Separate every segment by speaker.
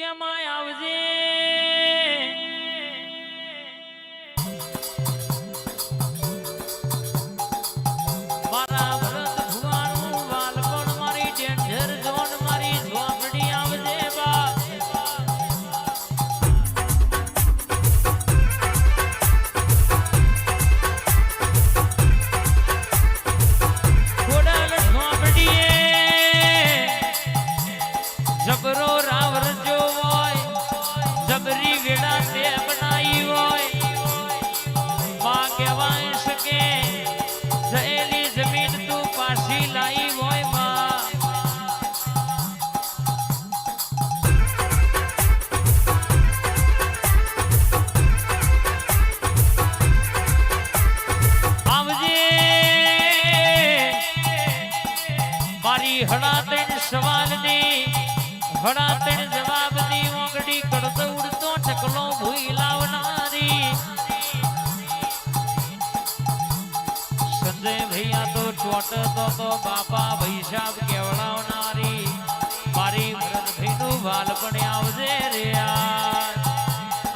Speaker 1: કે માય આવજે મારી હડા ત્રણ સવાલની હડા જવાબ જવાબની ઓગડી કરતો ઉડતો ચકલો ભૂઈ લાવનારી. સંજય ભૈયા તો ચોટતો તો બાપા ભૈસાબ કેવડાવનારી મારી ભરતભાઈ નું બાલપણ આવજે રે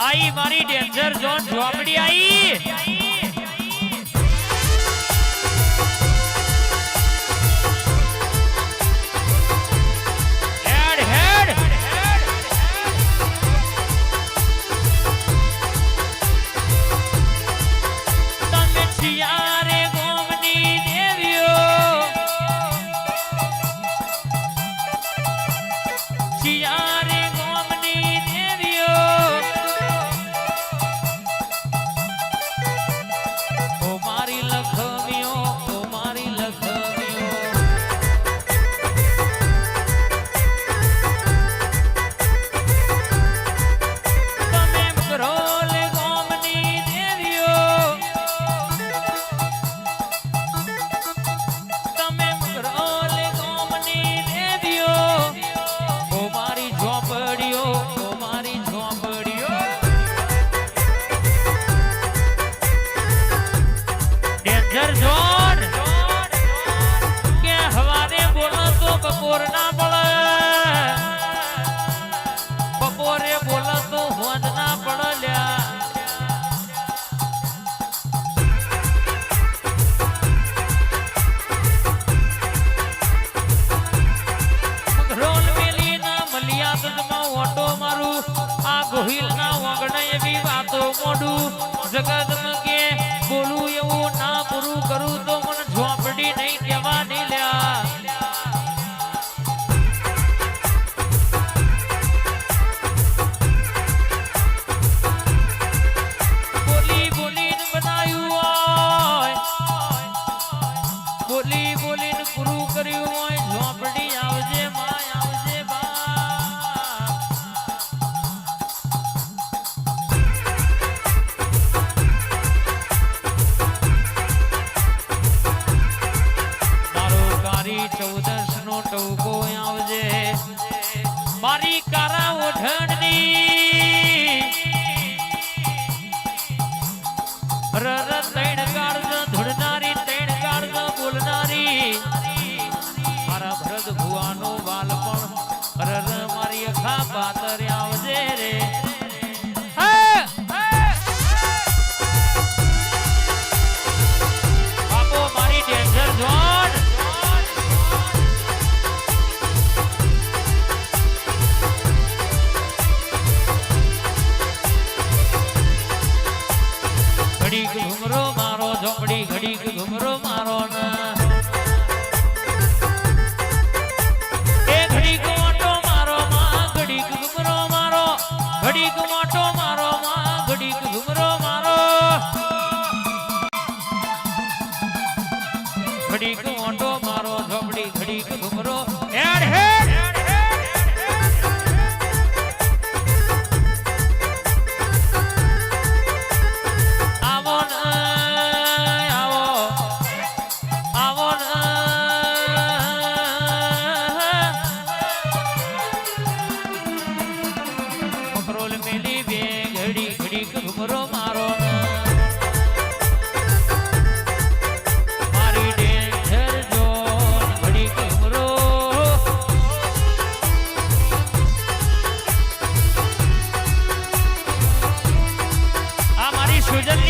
Speaker 1: આઈ, મારી ડેન્જર ઝોન ઝોપડી આઈ. બપોર ના પડે બપોરે બોલા તો હોજ ના પડલ્યા. ઓટો મારું. આ ગોહિલ ના એવી વાતો મોડું. જગત કે બોલું એવું ના પૂરું કરું તો નો ટવકો આવજે. મારી કારા ઓઢણની રર તૈણ કાળજ ધૂળનારી, તૈણ કાળજ બોલનારી. મારા ભરત ભુવાનો વાલ પણ રર મારી અખા પાતર આવજે રે. ઘડીક મોટો મારો ઝોપડી ઘડીક ઘુમરો. Sujan